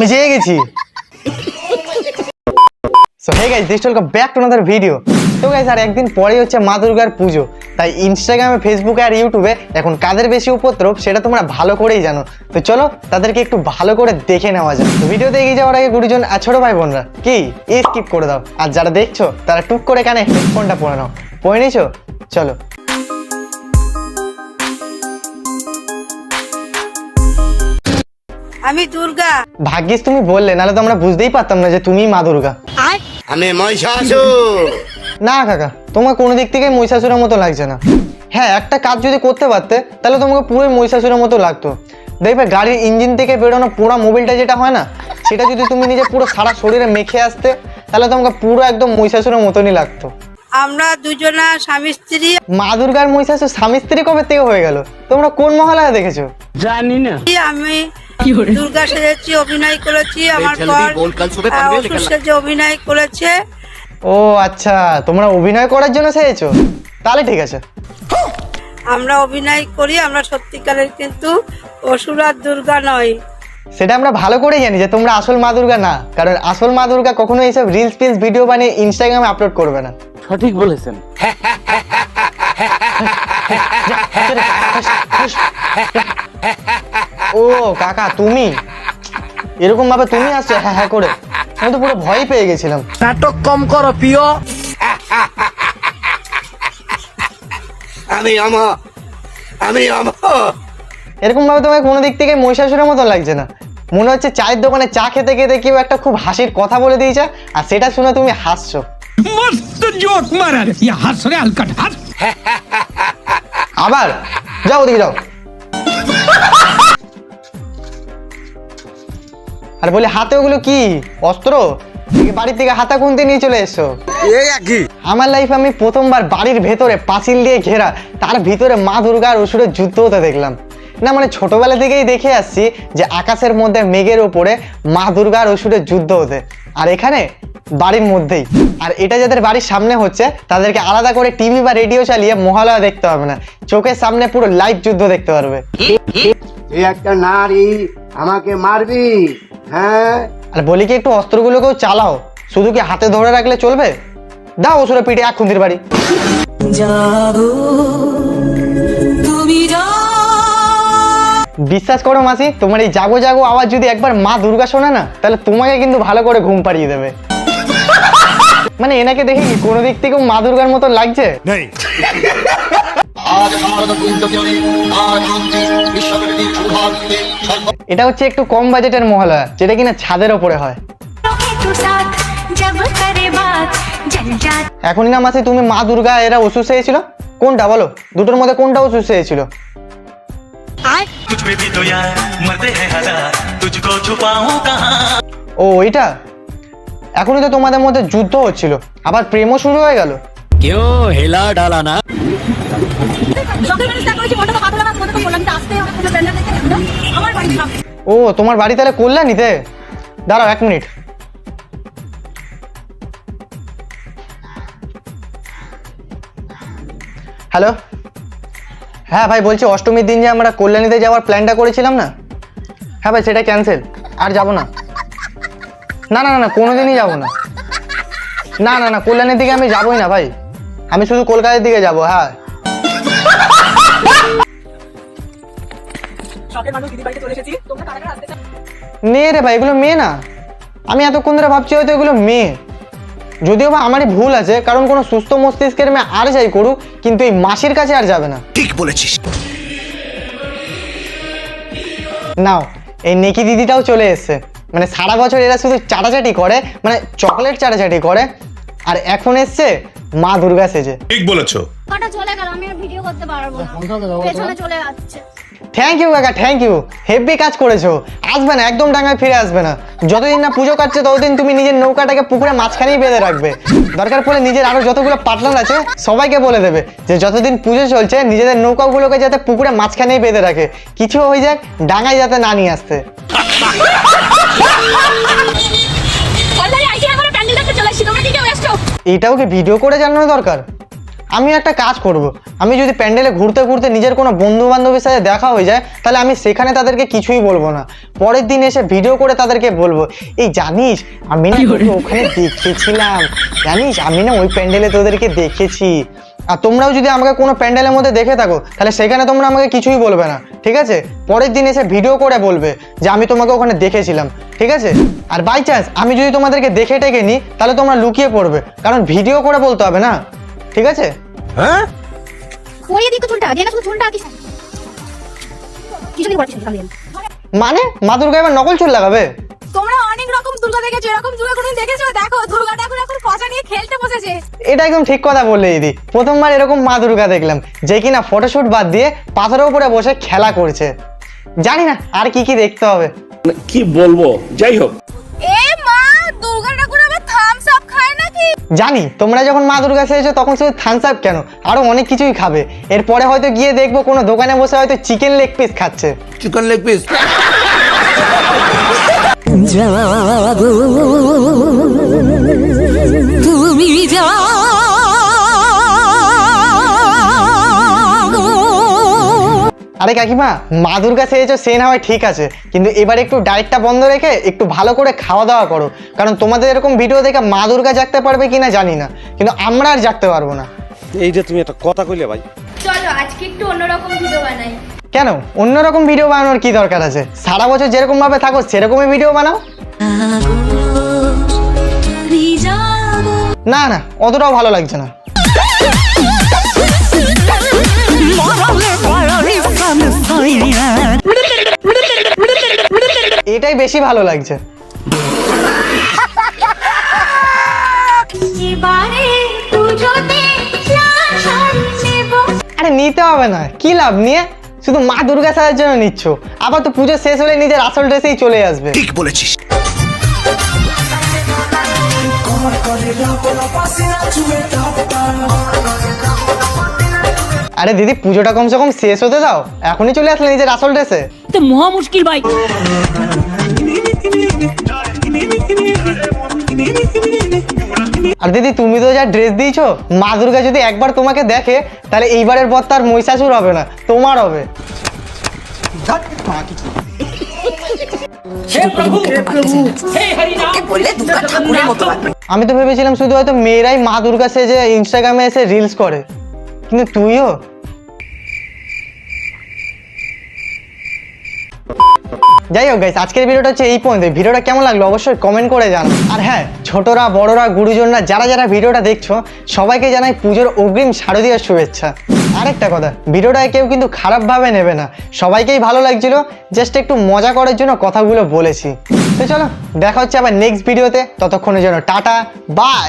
আমি জেগে গেছি। So hey guys this welcome back to another video তো গাইস আর একদিন পরেই হচ্ছে মা দুর্গার পুজো। তাই ইনস্টাগ্রামে ফেসবুকে আর ইউটিউবে এখন কাদের বেশি উপদ্রব সেটা তোমরা ভালো করেই জানো। তো চলো, তাদেরকে একটু ভালো করে দেখে নেওয়া যায় তো ভিডিওতে এগিয়ে যাওয়ার আগে গুরুজন আর ছোট ভাই বোনরা। কি? স্কিপ করে দাও। আর যারা দেখছ, তারা টুক করে কানে হেডফোনটা পরে নাও। পরে নিয়েছো? চলো। আমি দুর্গা। ভাগ্যিস তুমি বললে নাহলে তো আমরা বুঝতেই পারতাম না যে তুমিই মা দুর্গা। আমি মহিষাসুর। না কাকা তোমার কোনো দিক থেকে মহিষাসুরের মতো লাগছে না। হ্যাঁ একটা কাজ যদি করতে পারতে তাহলে তোমাকে পুরোই মহিষাসুরের মতো লাগতো। দেখবে গাড়ির ইঞ্জিন থেকে বেরোনো পুরো মোবিলটা যেটা হয় না সেটা যদি তুমি নিজে পুরো সারা শরীরে মেখে আসতে তাহলে তোমাকে পুরো একদম মহিষাসুরের মতনই লাগতো। আমরা দুজনা স্বামী স্ত্রী। মা দুর্গার মহিষাসুর স্বামী স্ত্রী কবে থেকে হয়ে গেল? তোমরা কোন মহালয়া দেখেছ? জানি না। আমি দুর্গা সেজেছি অভিনয় করেছি আমার পর অসুর। সেজে অভিনয় করেছে। ও আচ্ছা তোমরা অভিনয় করার জন্য সেরেছো তাহলে ঠিক আছে। আমরা অভিনয় করি আমরা সত্যিকারের কিন্তু অসুর আর দুর্গা নয়। সেটা আমরা ভালো করে জানি যে তোমরা আসল মা দুর্গা না কারণ আসল মা দুর্গা কখনো এইসব রিলস ফিলস ভিডিও বানিয়ে ইনস্টাগ্রামে আপলোড করবে না। সঠিক বলেছেন। ও কাকা তুমি? এরকম ভাবে তুমি আসছো? হ্যাঁ হ্যাঁ করে। আমি তো পুরো ভয় পেয়ে গেছিলাম। নাটক কম করো প্রিয়। আমি আমা আমি আমা এরকম ভাবে তোমাকে কোনো দিক থেকে মহিষাসুরের মতো লাগছে না। মনে হচ্ছে চায়ের দোকানে চা খেতে খেতে কেউ একটা খুব হাসির কথা বলে দিয়েছে আর সেটা শুনে তুমি হাসছো। মস্ত জোক মারার। হাসরে আলকাট আবার যাও ওদিকে যাও। আর বলি হাতে ওগুলো কি? অস্ত্র? বাড়ি বাড়ির থেকে হাতা খুনতে নিয়ে চলে এসো এই একই। আমার লাইফ আমি প্রথমবার বাড়ির ভেতরে পাঁচিল দিয়ে ঘেরা তার ভিতরে মা দুর্গা আর অসুরের যুদ্ধ হতে দেখলাম। না মানে ছোটবেলা থেকেই দেখে আসছি যে আকাশের মধ্যে মেঘের ওপরে মা দুর্গা আর অসুরের যুদ্ধ হতে। আর এখানে বাড়ির মধ্যেই। আর এটা যাদের বাড়ির সামনে হচ্ছে তাদেরকে আলাদা করে টিভি বা রেডিও চালিয়ে মহালয়া দেখতে হবে না। চোখের সামনে পুরো লাইভ যুদ্ধ দেখতে পারবে। একটা নারী আমাকে মারবি হ্যাঁ? আর বলি কি একটু অস্ত্রগুলোকেও চালাও। শুধু কি হাতে ধরে রাখলে চলবে? দাও অসুরের পিঠে এক খুন্দির বাড়ি। বিশ্বাস করো মাসি তোমার এই জাগো জাগো আওয়াজ যদি একবার মা দুর্গা শোনা না তাহলে তোমাকে কিন্তু ভালো করে ঘুম পাড়িয়ে দেবে। মানে এনাকে দেখে কি কোনো দিক থেকে মা দুর্গার মতো লাগছে? এটা হচ্ছে একটু কম বাজেটের মহালয়া যেটা কিনা ছাদের ওপরে হয়। এখনই না মাসি তুমি মা দুর্গা এরা অসুস্থ হয়েছিল? কোনটা বলো? দুটোর মধ্যে কোনটা অসুস্থ হয়েছিল? तुझ में भी तो यार मरते हैं हालात तुझको छुपाऊं कहाँ ও ওইটা এখনই তো তোমাদের মধ্যে যুদ্ধ হচ্ছিল আবার প্রেমও শুরু হয়ে গেল কেউ হেলা ডালা না ও তোমার বাড়ি তাহলে কল্যাণীতে দাঁড়াও এক মিনিট হ্যালো হ্যাঁ ভাই বলছি অষ্টমীর দিন যে আমরা কল্যাণীতে যাওয়ার প্ল্যানটা করেছিলাম না? হ্যাঁ ভাই সেটা ক্যান্সেল আর যাব না। না না না না কোনোদিনই যাব না। না না না কল্যাণীর দিকে আমি যাবোই না ভাই। আমি শুধু কলকাতার দিকে যাব হ্যাঁ। মেয়ে রে ভাই এগুলো মেয়ে না? আমি এতক্ষণ ধরে ভাবছি হয়তো এগুলো মেয়ে। যদিও বা আমারই ভুল আছে কারণ কোনো সুস্থ মস্তিষ্কের মেয়ে আর যাই করুক কিন্তু এই মাসির কাছে আর যাবে না। ঠিক বলেছিস। নাও এই নেকি দিদিটাও চলে এসছে। মানে সারা বছর এরা শুধু চাটাচাটি করে মানে চকলেট চাটাচাটি করে আর এখন এসছে মা দুর্গা সেজে। ঠিক বলেছ। কটা চলে গেল? আমি আর ভিডিও করতে পারব না। পেছনে চলে যাচ্ছে। থ্যাংক ইউ কাকা থ্যাংক ইউ হেভি কাজ করেছ। আসবে না একদম ডাঙায় ফিরে আসবে না। যতদিন না পুজো কাটছে ততদিন তুমি নিজের নৌকাটাকে পুকুরে মাঝখানেই বেঁধে রাখবে। দরকার পড়লে নিজের আরও যতগুলো পার্টনার আছে সবাইকে বলে দেবে যে যতদিন পুজো চলছে নিজেদের নৌকাগুলোকে যাতে পুকুরে মাঝখানেই বেঁধে রাখে। কিছু হয়ে যাক ডাঙায় যাতে না নিয়ে আসতে। এটাও কি ভিডিও করে জানানো দরকার? আমি একটা কাজ করব। আমি যদি প্যান্ডেলে ঘুরতে ঘুরতে নিজের কোনো বন্ধু বান্ধবের সাথে দেখা হয়ে যায় তাহলে আমি সেখানে তাদেরকে কিছুই বলব না। পরের দিন এসে ভিডিও করে তাদেরকে বলব এই জানিস আমি না ওখানে দেখেছিলাম। জানিস আমি না ওই প্যান্ডেলে তোদেরকে দেখেছি। আর তোমরাও যদি আমাকে কোনো প্যান্ডেলের মধ্যে দেখে থাকো তাহলে সেখানে তোমরা আমাকে কিছুই বলবে না ঠিক আছে? পরের দিন এসে ভিডিও করে বলবে যে আমি তোমাকে ওখানে দেখেছিলাম ঠিক আছে? আর বাই চান্স আমি যদি তোমাদেরকে দেখে টেকে নিই তাহলে তোমরা লুকিয়ে পড়বে। কারণ ভিডিও করে বলতে হবে না। ঠিক আছে? দিই তো চুলটা দিয়ে না শুধু চুলটা আঁকিস। না। কিছু দিন পর মানে? মা দুর্গা এবার নকল চুল লাগাবে? তোমরা অনেক রকম দুর্গা দেখেছ এরকম দুর্গা কোনদিন দেখেছ? দেখো দুর্গা ঠাকুর এখন পচা নিয়ে খেলতে বসেছে। এটা একদম ঠিক কথা বললে দিদি। প্রথমবার এরকম মা দুর্গা দেখলাম যে কিনা ফটোশুট বাদ দিয়ে পাথরের উপরে বসে খেলা করছে। জানি না আর কি কি দেখতে হবে। কি বলব? যাই হোক। জানি তোমরা যখন মা দুর্গা সেরেছো তখন শুধু থামস আপ কেন? আরও অনেক কিছুই খাবে। এরপরে হয়তো গিয়ে দেখব কোনো দোকানে বসে হয়তো চিকেন লেগ পিস খাচ্ছে। চিকেন লেগ পিস আরে কাকিমা মা দুর্গা সেরেছো সে না হয় ঠিক আছে। কিন্তু এবার একটু ডায়েটটা বন্ধ রেখে একটু ভালো করে খাওয়া দাওয়া করো। কারণ তোমাদের এরকম ভিডিও দেখে মা দুর্গা জাগতে পারবে কিনা জানি না। কিন্তু আমরা আর জাগতে পারব না। এই যে তুমি একটা কথা কইলে ভাই। চলো আজকে একটু অন্যরকম ভিডিও বানাই। কেন? অন্যরকম ভিডিও বানানোর কি দরকার আছে? সারা বছর যেরকম ভাবে থাকো সেরকমই ভিডিও বানাও। না না অতটাও ভালো লাগছে না। এটাই বেশি ভালো লাগছে। আরে নিতে হবে না কি লাভ? নিয়ে শুধু মা দুর্গা সাজার জন্য নিচ্ছ। আবার তো পুজো শেষ হলে নিজের আসল ড্রেসেই চলে আসবে। ঠিক বলেছিস। আরে দিদি পুজোটা কমসে কম শেষ হতে দাও। এখনই চলে আসলে নিজের আসল ড্রেসে। তো মহা মুশকিল ভাই। আর দিদি তুমি তো যা ড্রেস দিয়েছ মা দুর্গা যদি একবার তোমাকে দেখে তাহলে এইবারের পর তার মহিষাসুর হবে না তোমার হবে। আমি তো ভেবেছিলাম শুধু হয়তো মেয়েরাই মা দুর্গা সেজে ইনস্টাগ্রামে এসে রিলস করে। কিন্তু তুইও যাই হোক গাইস আজকের ভিডিওটা হচ্ছে এই পর্যন্ত। ভিডিওটা কেমন লাগল অবশ্যই কমেন্ট করে জানাও। আর হ্যাঁ ছোটরা, বড়রা, গুরুজনরা, যারা যারা ভিডিওটা দেখছ, সবাইকে জানাই পুজোর অগ্রিম শারদীয়ার শুভেচ্ছা। আরেকটা কথা ভিডিওটা কেউ কিন্তু খারাপভাবে নেবে না। সবাইকেই ভালো লাগছিল জাস্ট একটু মজা করার জন্য কথাগুলো বলেছি। তো চলো, দেখা হচ্ছে আবার নেক্সট ভিডিওতে ততক্ষণের জন্য টাটা বাই